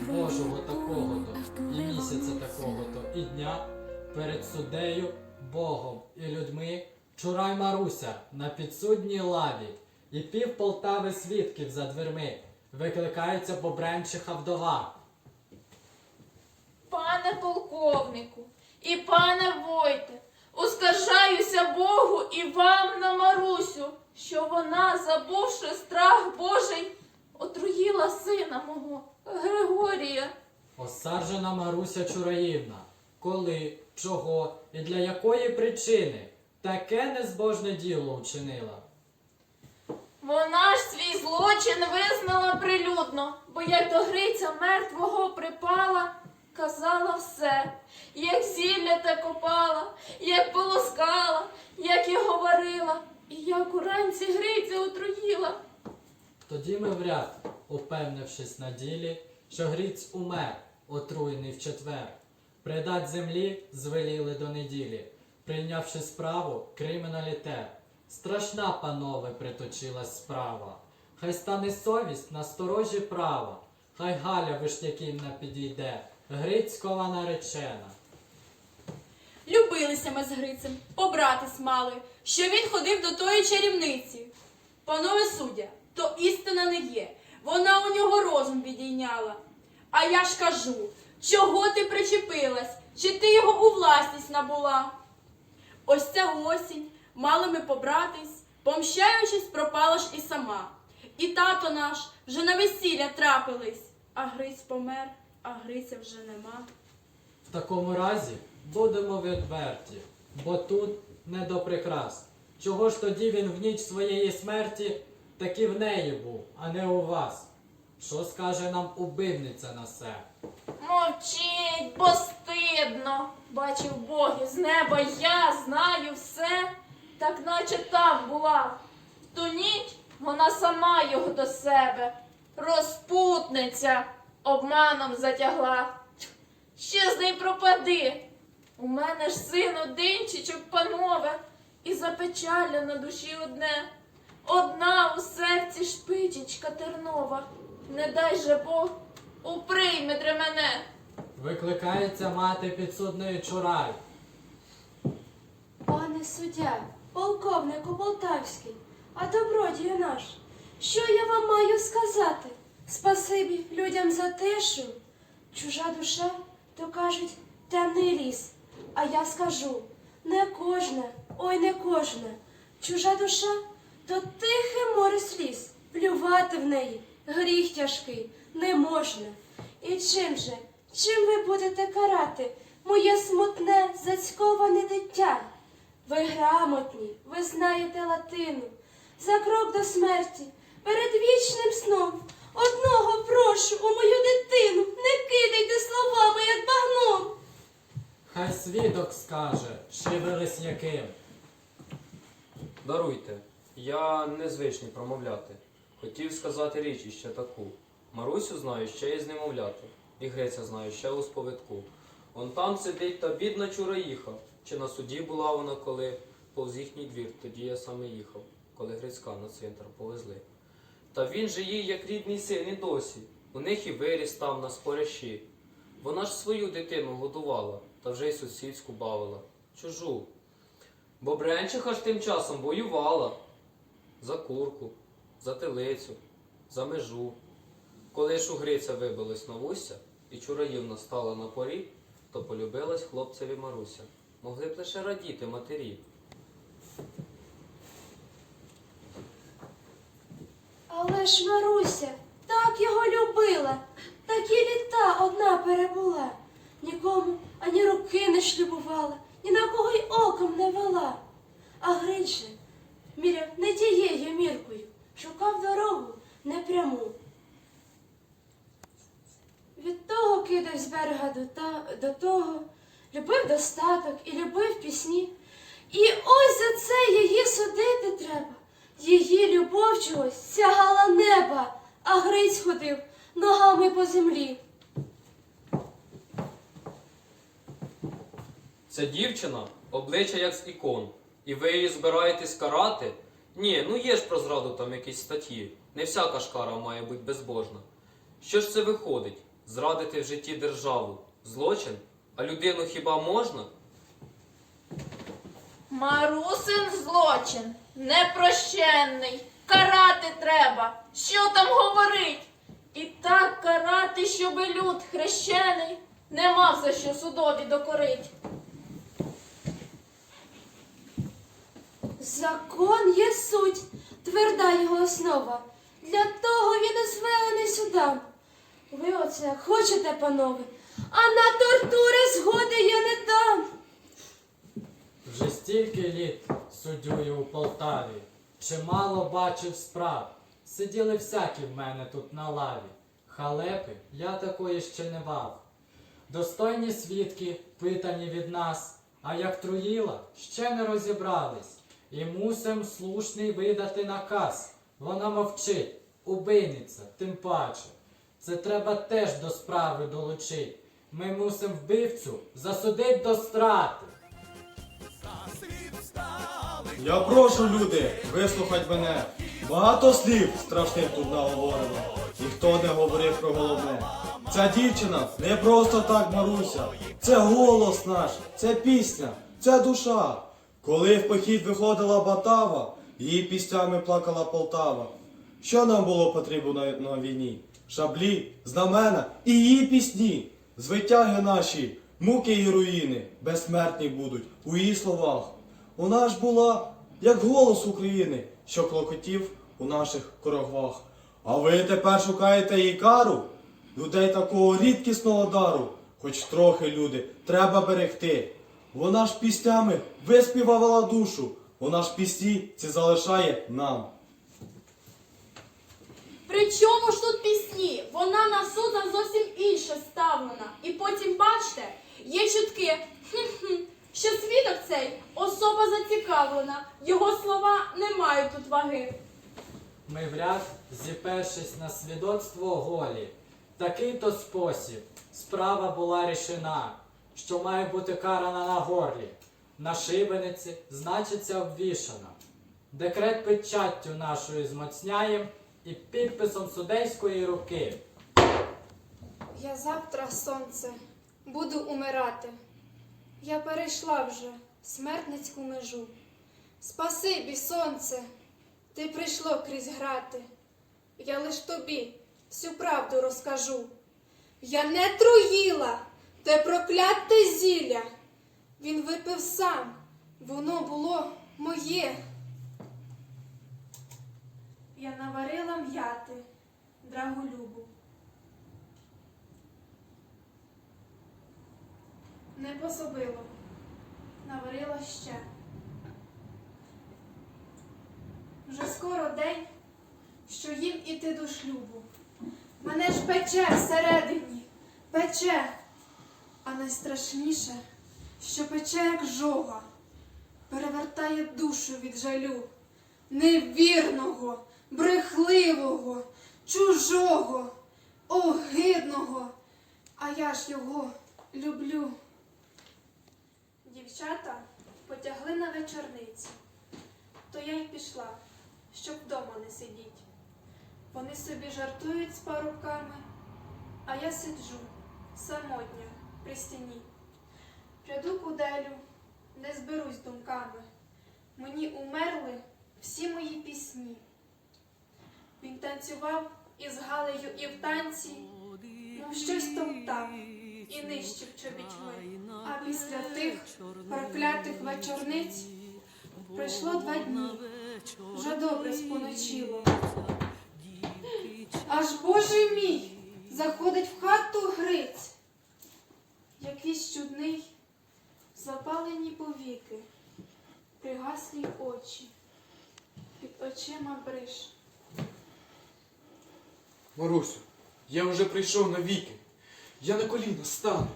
Божого такого-то, і місяця такого-то, і дня перед суддею, Богом і людьми Чурай Маруся на підсудній лаві, і пів Полтави свідків за дверми. Викликається Бобренчиха вдова. Пане полковнику і пане Войте, ускажаюся Богу і вам на Марусю, що вона, забувши страх Божий, отруїла сина мого Григорія. Осаджена Маруся Чураївна. Коли, чого і для якої причини таке незбожне діло вчинила? Вона ж свій злочин визнала прилюдно, бо як до Гриця мертвого припала, казала все, як зілля те копала, як полоскала, як і говорила, і як уранці Гриця отруїла. Тоді ми вряд, упевнившись на ділі, що Гріць умер, отруєний в четвер. Придать землі звеліли до неділі, прийнявши справу криміналітет. Страшна, панове, приточилась справа. Хай стане совість на сторожі права, хай Галя Вишняківна підійде, Грицькова наречена. Любилися ми з Грицем, побратись мали, що він ходив до тої чарівниці. Панове суддя, то істина не є. Вона у нього розум відійняла. А я ж кажу, чого ти причепилась? Чи ти його у власність набула? Ось ця осінь, мали ми побратись, помщаючись, пропала ж і сама. І тато наш вже на весілля трапились, а Гриць помер, а Гриця вже нема. В такому разі будемо відверті, бо тут не до прикрас. Чого ж тоді він в ніч своєї смерті таки в неї був, а не у вас? Що скаже нам убивниця на це? Мовчить, бо стидно. Бачив боги з неба, я знаю все, так наче там була. В ту ніч вона сама його до себе, розпутниця, обманом затягла. Ще з ним пропади. У мене ж син одинчичок, панове, і запечаля на душі одне. Одна у серці шпичечка тернова. Не дай же Бог, уприйме дре мене. Викликається мати підсудної Чурай. Пане суддя, полковнику Полтавський, а добродію наш, що я вам маю сказати? Спасибі людям за те, що чужа душа, то кажуть, темний ліс. А я скажу, не кожне, ой, не кожне. Чужа душа то тихе море сліз. Плювати в неї гріх тяжкий не можна. І чим же, чим ви будете карати моє смутне, зацьковане дитя? Ви грамотні, ви знаєте латину. За крок до смерті, перед вічним сном. Одного прошу у мою дитину, не кидайте словами, як багном. Хай свідок скаже, шиберись яким. Даруйте, я незвичний промовляти. Хотів сказати річ іще таку. Марусю знаю ще із немовляти, і Гриця знаю ще у сповідку. Он там сидить та бідна чураїха. Чи на суді була вона, коли повз їхній двір, тоді я саме їхав, коли Грицька на цвинтар повезли. Та він же їй, як рідний син, і досі. У них і виріс там на спорящі. Вона ж свою дитину годувала, та вже й сусідську бавила. Чужу. Бо Бренчиха ж тим часом воювала за курку, за телицю, за межу. Коли ж у Гриця вибилась на вуся і Чураївна стала на порі, то полюбилась хлопцеві Маруся. Могли б лише радіти матері. Але ж Маруся так його любила, такі літа одна перебула. Нікому ані руки не шлюбувала, ні на кого й оком не вела. А Гринь же міряв не тією міркою, шукав дорогу непряму. Від того кидав з берега до, та, до того, любив достаток і любив пісні. І ось за це її судити треба. Її любов чогось сягала неба, а Гриць ходив ногами по землі. Ця дівчина обличчя як з ікон. І ви її збираєтесь карати? Ні, ну є ж про зраду там якісь статті. Не всяка ж кара має бути безбожна. Що ж це виходить? Зрадити в житті державу злочин, а людину хіба можна? Марусин злочин непрощенний. Карати треба. Що там говорить? І так карати, щоби люд хрещений не мав за що судові докорить. Закон є суть, тверда його основа. Для того він і звелений судам. Ви оце хочете, панове, а на тортури згоди я не дам. Вже стільки літ суддюю у Полтаві, чимало бачив справ. Сиділи всякі в мене тут на лаві. Халепи я такої ще не мав. Достойні свідки, питані від нас, а як труїла, ще не розібрались. І мусим слушний видати наказ. Вона мовчить, убийниця, тим паче. Це треба теж до справи долучить. Ми мусим вбивцю засудить до страти. Я прошу, люди, вислухать мене. Багато слів страшних тут наговорено. Ніхто не говорив про головне. Ця дівчина не просто так Маруся. Це голос наш, це пісня, це душа. Коли в похід виходила Батава, її піснями плакала Полтава. Що нам було потрібно на, війні? Шаблі, знамена і її пісні. Звитяги наші, муки і руїни, безсмертні будуть у її словах. Вона ж була як голос України, що клокотів у наших корогвах. А ви тепер шукаєте її кару? Людей такого рідкісного дару, хоч трохи люди, треба берегти. Вона ж піснями виспівала душу, вона ж пісні ці залишає нам. При чому ж тут пісні? Вона на суд зовсім інше ставлена. І потім, бачите, є чутки, що свідок цей особа зацікавлена, його слова не мають тут ваги. Ми в ряд, зіпершись на свідоцтво голі. Такий то спосіб справа була рішена, що має бути карана на горлі. На шибениці значиться обвішана. Декрет печаттю нашою змоцняєм і підписом судейської руки. Я завтра, сонце, буду умирати. Я перейшла вже смертницьку межу. Спасибі, сонце, ти прийшло крізь грати. Я лиш тобі всю правду розкажу. Я не труїла те прокляте зілля. Він випив сам, воно було моє. Я наварила м'яти, драголюбу. Не пособило, наварила ще. Вже скоро день, що їм іти до шлюбу. Мене ж пече всередині, пече, а найстрашніше, що пече, як жога, перевертає душу від жалю, невірного, брехливого, чужого, огидного, а я ж його люблю. Дівчата потягли на вечорниці, то я й пішла, щоб вдома не сидіть. Вони собі жартують з парубками, а я сиджу самотня при стіні. Пряду куделю, не зберусь думками. Мені умерли всі мої пісні. Він танцював із Галею і в танці, мов щось топтав і нищив чобітьми. А після тих проклятих вечорниць пройшло два дні. Вже добре споночило. Аж Боже мій заходить в хату Гриць. Якийсь чудний, запалені повіки, пригаслі очі, під очима бриш. Марусю, я вже прийшов навіки. Я на коліна стану.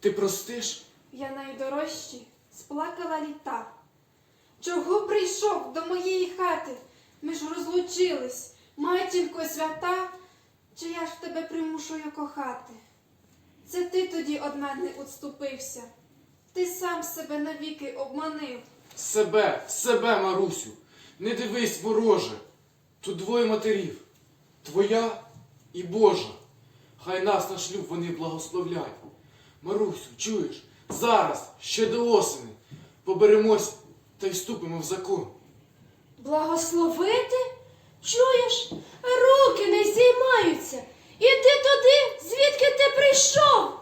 Ти простиш? Я найдорожчі сплакала літа. Чого прийшов до моєї хати? Ми ж розлучились, матінко свята, чи я ж тебе примушую кохати? Це ти тоді од мене відступився. Ти сам себе навіки обманив. Себе, себе, Марусю. Не дивись, вороже. Тут двоє матерів. Твоя і Божа. Хай нас на шлюб вони благословляють. Марусю, чуєш? Зараз, ще до осени, поберемось та й вступимо в закон. Благословити? Чуєш? Руки не зіймаються. Іди туди, звідки ти прийшов.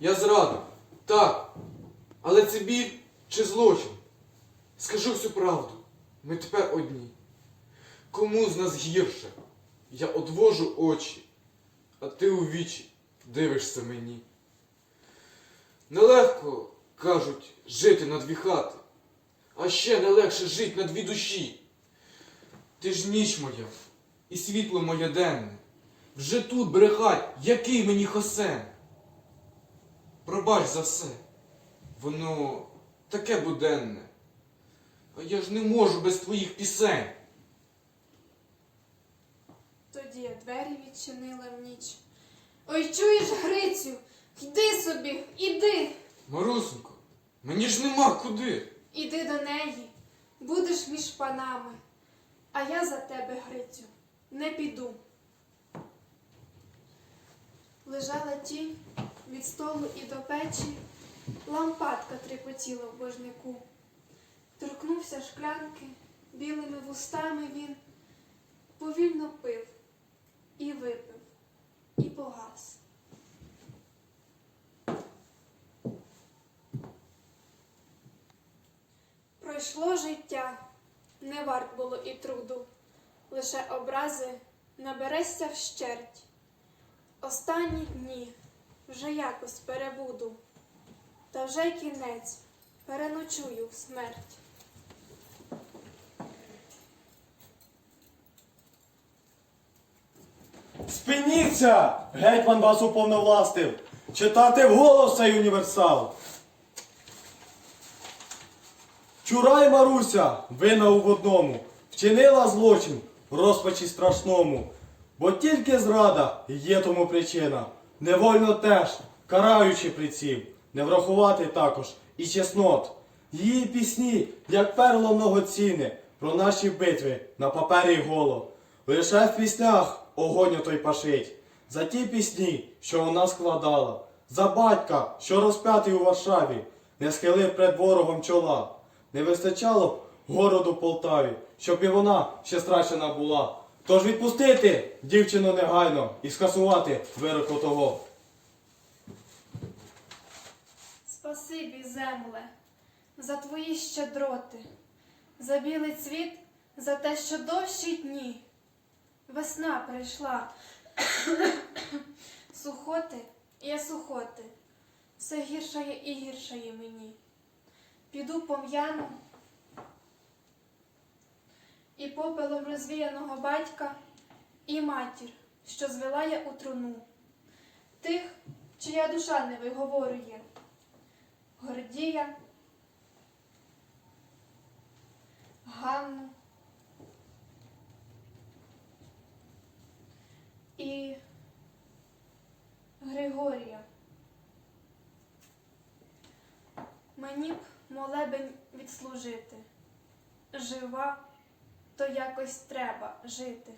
Я зрадив. Так. Але це біль чи злочин? Скажу всю правду. Ми тепер одні. Кому з нас гірше? Я одвожу очі, а ти у вічі дивишся мені. Нелегко, кажуть, жити на дві хати, а ще нелегше жити на дві душі. Ти ж ніч моя, і світло моє денне. Вже тут брехать, який мені хосен. Пробач за все. Воно таке буденне. А я ж не можу без твоїх пісень. Тоді я двері відчинила в ніч. Ой, чуєш, Грицю, йди собі, іди, Марусенько, мені ж нема куди. іди до неї, будеш між панами. А я за тебе, Грицю, не піду. Лежала тінь від столу і до печі, лампадка трепотіла в божнику. Торкнувся шклянки, білими вустами він повільно пив і випив, і погас. Пройшло життя, не варт було і труду, лише образи наберешся вщерть. Останні дні вже якось перебуду, та вже й кінець переночую в смерть. Спиніться! Гетьман вас уповновластив! Читати вголос цей універсал! Чурай Маруся, вина в одному, вчинила злочин розпачі страшному, бо тільки зрада є тому причина. Невольно теж, караючи приців, не врахувати також і чеснот. Її пісні, як перло многоцінне, про наші битви на папері й голо. Лише в піснях огонь той пашить, за ті пісні, що вона складала, за батька, що розп'ятий у Варшаві, не схилив пред ворогом чола. Не вистачало б городу Полтаві, щоб і вона ще страчена була. Тож відпустити дівчину негайно і скасувати вирок отого. Спасибі, земле, за твої щедроти, за білий цвіт, за те, що довші дні. Весна прийшла. Сухоти, я сухоти, все гіршає і гіршає мені. Піду пом'яну і попелом розвіяного батька, і матір, що звела я у труну, тих, чия душа не виговорює. Гордія, Ганну і Григорія. Мені б молебень відслужити. Жива, то якось треба жити.